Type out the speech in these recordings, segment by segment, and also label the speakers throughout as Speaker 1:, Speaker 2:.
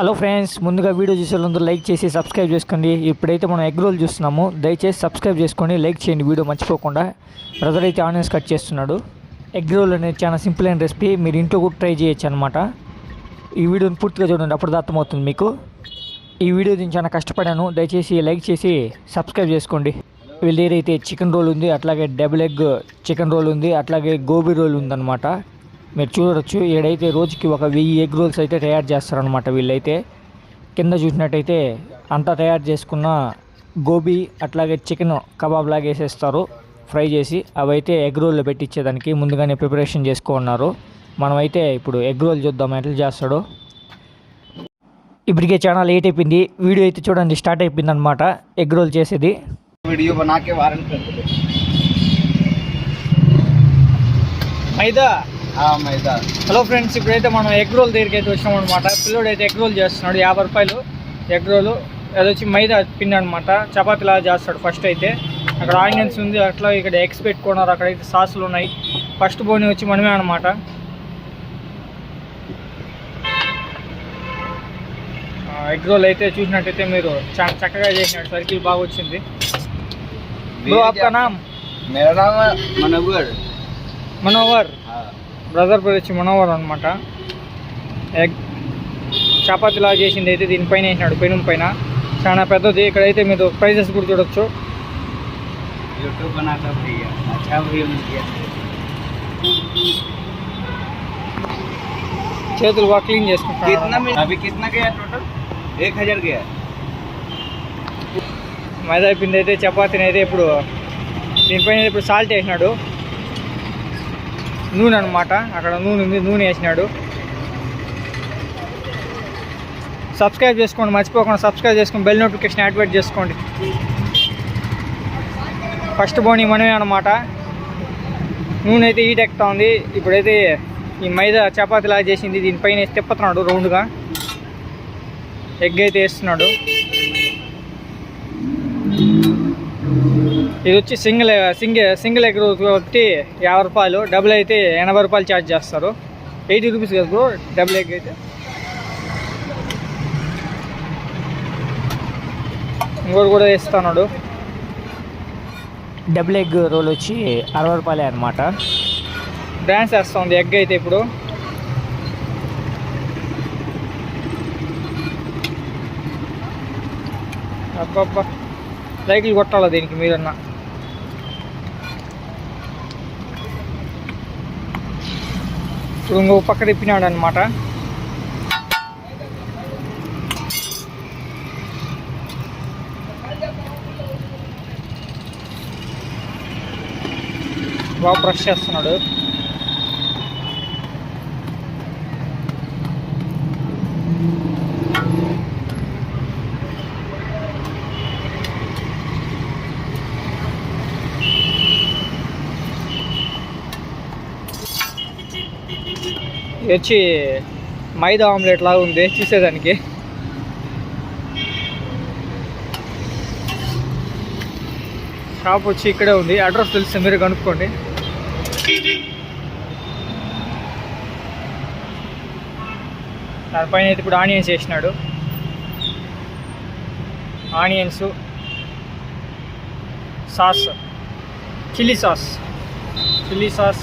Speaker 1: Hello friends ముందుగా video చూసే వాళ్ళందరూ లైక్ చేసి సబ్స్క్రైబ్ చేసుకోండి. ఇప్పుడైతే మనం ఎగ్ రోల్ చూస్తున్నాము. దయచేసి సబ్స్క్రైబ్ చేసుకోండి లైక్ చేయండి వీడియో మర్చిపోకుండా. బ్రదర్ అయితే ఆనియన్స్ కట్ చేస్తున్నాడు. ఎగ్ రోల్ అనేది చాలా సింపుల్ అయిన రెసిపీ. మీరు ఇంట్లో కూడా ట్రై చేయొచ్చు అనమాట ఈ వీడియోని పూర్తిగా చూడండి అప్పుడు అర్థమవుతుంది మీకు. ఈ వీడియో నేను చాలా కష్టపడాను. దయచేసి లైక్ చేసి సబ్స్క్రైబ్ చేసుకోండి. వీళ్ళ దగ్గర అయితే చికెన్ రోల్ ఉంది అట్లాగే డబుల్ ఎగ్ చికెన్ రోల్ ఉంది అట్లాగే గోబీ రోల్ ఉందన్నమాట. మీరు చూడొచ్చు. ఏడైతే రోజుకి ఒక వెయ్యి ఎగ్ రోల్స్ అయితే తయారు చేస్తారనమాట వీళ్ళైతే. కింద చూసినట్టయితే అంతా తయారు చేసుకున్న గోబీ అట్లాగే చికెన్ కబాబ్ లాగా వేసేస్తారు. ఫ్రై చేసి అవైతే ఎగ్ రోల్లో పెట్టించేదానికి ముందుగానే ప్రిపరేషన్ చేసుకున్నారు. మనమైతే ఇప్పుడు ఎగ్ రోల్ చూద్దాం ఎట్లా చేస్తాడు. ఇప్పటికే చాలా లేట్ అయిపోయింది. వీడియో అయితే చూడండి స్టార్ట్ అయిపోయింది అనమాట ఎగ్ రోల్ చేసేది.
Speaker 2: వీడియో నాకే వారంటీ
Speaker 1: మైదా. హలో ఫ్రెండ్స్ ఇప్పుడైతే మనం ఎగ్ రోల్ దగ్గరికి అయితే వచ్చినాం అనమాట పిల్లడు అయితే ఎగ్ రోల్ చేస్తున్నాడు యాభై రూపాయలు ఎగ్ రోలు. అది వచ్చి మైదా పిండి అనమాట చపాతీలా చేస్తాడు ఫస్ట్ అయితే. అక్కడ ఆనియన్స్ ఉంది అట్లా ఇక్కడ ఎగ్స్ పెట్టుకున్నారు. అక్కడైతే సాసులు ఉన్నాయి. ఫస్ట్ బోని వచ్చి మనమే అనమాట ఎగ్ రోల్ అయితే చూసినట్టయితే మీరు చాలా చక్కగా చేసినాడు. సర్కిల్ బాగా వచ్చింది. మనోవర్ బ్రదర్ పేరు మనోవర్ అనమాట ఎగ్ చపాతీలా చేసింది అయితే దీనిపైన వేసినాడు పెనుం పైన. చాలా పెద్దది ఇక్కడైతే మీరు ప్రైజెస్ కూడా చూడొచ్చు. చేతులు బాగా క్లీన్
Speaker 2: చేసుకుంటారు
Speaker 1: మైదా అయిపోయింది అయితే చపాతీని అయితే ఇప్పుడు దీనిపైన ఇప్పుడు సాల్ట్ వేసినాడు. నూనె అనమాట అక్కడ నూనె ఉంది నూనె వేసినాడు. సబ్స్క్రైబ్ చేసుకోండి మర్చిపోకుండా సబ్స్క్రైబ్ చేసుకొని బెల్ నోటిఫికేషన్ యాక్టివేట్ చేసుకోండి. ఫస్ట్ బోని మనమే అనమాట నూనె అయితే హీట్ ఎక్కుతా ఉంది. ఇప్పుడైతే ఈ మైదా చపాతీలా చేసింది. దీనిపైన వేసి తిప్పుతున్నాడు రౌండ్గా. ఎగ్ అయితే వేస్తున్నాడు. ఇది వచ్చి సింగిల్ సింగిల్ సింగిల్ ఎగ్ వచ్చి యాభై రూపాయలు డబుల్ అయితే ఎనభై రూపాయలు ఛార్జ్ చేస్తారు. ఎయిటీ రూపీస్ కదా బ్రో డబుల్ ఎగ్ అయితే? ఇంకోటి కూడా ఇస్తున్నాడు డబుల్ ఎగ్ రోల్ వచ్చి అరవై రూపాయలే అనమాట డ్యాన్స్ వేస్తుంది ఎగ్ అయితే ఇప్పుడు. అబ్బబ్బా. సైకిల్ కొట్టాలా దీనికి మీరన్నా? ఇప్పుడు ఇంకొక పక్క తిప్పినాడు అనమాట బాగా బ్రష్ చేస్తున్నాడు. వచ్చి మైదా ఆమ్లెట్ లాగా ఉంది చూసేదానికి. షాప్ వచ్చి ఇక్కడే ఉంది. అడ్రస్ తెలిస్తే మీరు కనుక్కోండి. దానిపైన అయితే ఇప్పుడు ఆనియన్స్ వేసినాడు. Onions sauce chilli sauce. Chilli sauce.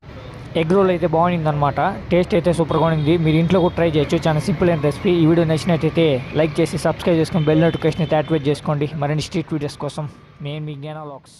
Speaker 1: Egg roll అయితే బాగుంది అనమాట టేస్ట్ అయితే సూపర్గా ఉంది మీరు ఇంట్లో కూడా ట్రై చేయొచ్చు. చాలా సింపుల్ అయిన రెసిపీ. ఈ వీడియో నచ్చినట్టయితే లైక్ చేసి సబ్స్క్రైబ్ చేసుకొని బెల్ నోటిఫికేషన్ అయితే యాక్టివేట్ చేసుకోండి. మరిన్ని స్ట్రీట్ వీడియోస్ కోసం నేను మీ జ్ఞానాలాక్స్